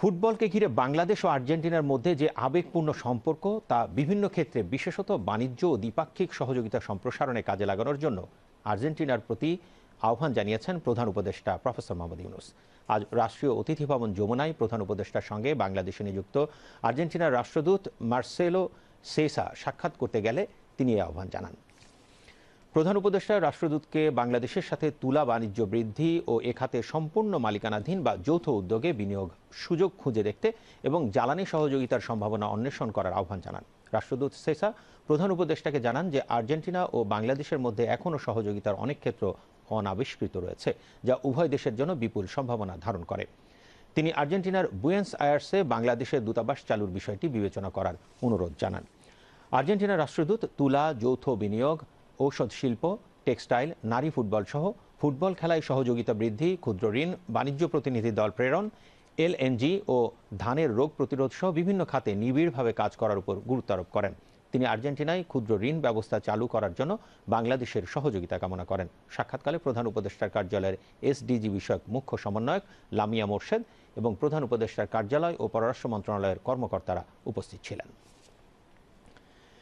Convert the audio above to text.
ফুটবলকে ঘিরে বাংলাদেশ ও আর্জেন্টিনার মধ্যে যে আবেগপূর্ণ সম্পর্ক, তা বিভিন্ন ক্ষেত্রে, বিশেষত বাণিজ্য ও দ্বিপাক্ষিক সহযোগিতা সম্প্রসারণে কাজে লাগানোর জন্য আর্জেন্টিনার প্রতি আহ্বান জানিয়েছেন প্রধান উপদেষ্টা প্রফেসর মোহাম্মদ ইউনুস। আজ রাষ্ট্রীয় অতিথি ভবন যমুনায় প্রধান উপদেষ্টার সঙ্গে বাংলাদেশে নিযুক্ত আর্জেন্টিনার রাষ্ট্রদূত মার্সেলো সেসা সাক্ষাৎ করতে গেলে তিনি এই আহ্বান জানান। প্রধান উপদেষ্টা রাষ্ট্রদূতকে বাংলাদেশের সাথে তুলা বাণিজ্য বৃদ্ধি ও এ খাতে সম্পূর্ণ মালিকানাধীন বা যৌথ উদ্যোগে বিনিয়োগ সুযোগ খুঁজে দেখতে এবং জ্বালানি সহযোগিতার সম্ভাবনা অন্বেষণ করার আহ্বান জানান। রাষ্ট্রদূত সেসা প্রধান উপদেষ্টাকে জানান যে, আর্জেন্টিনা ও বাংলাদেশের মধ্যে এখনও সহযোগিতার অনেক ক্ষেত্র অনাবিষ্কৃত রয়েছে, যা উভয় দেশের জন্য বিপুল সম্ভাবনা ধারণ করে। তিনি আর্জেন্টিনার বুয়েন্স আয়ার্সে বাংলাদেশের দূতাবাস চালুর বিষয়টি বিবেচনা করার অনুরোধ জানান। আর্জেন্টিনার রাষ্ট্রদূত তুলা যৌথ বিনিয়োগ ঔষধ শিল্প, টেক্সটাইল, নারী ফুটবল সহ ফুটবল খেলায় সহযোগিতা বৃদ্ধি, ক্ষুদ্র ঋণ, বাণিজ্য প্রতিনিধি দল প্রেরণ এলএনজি ও ধানের রোগ প্রতিরোধ সহ বিভিন্ন খাতে নিবিড়ভাবে কাজ করার উপর গুরুত্ব আরোপ করেন। তিনি আর্জেন্টিনায় ক্ষুদ্র ঋণ ব্যবস্থা চালু করার জন্য বাংলাদেশের সহযোগিতা কামনা করেন। সাক্ষাৎকালে প্রধান উপদেষ্টার কার্যালয়ের এসডিজি বিষয়ক মুখ্য সমন্বয়ক লামিয়া মোর্শেদ এবং প্রধান উপদেষ্টার কার্যালয় ও পররাষ্ট্র মন্ত্রণালয়ের কর্মকর্তারা উপস্থিত ছিলেন।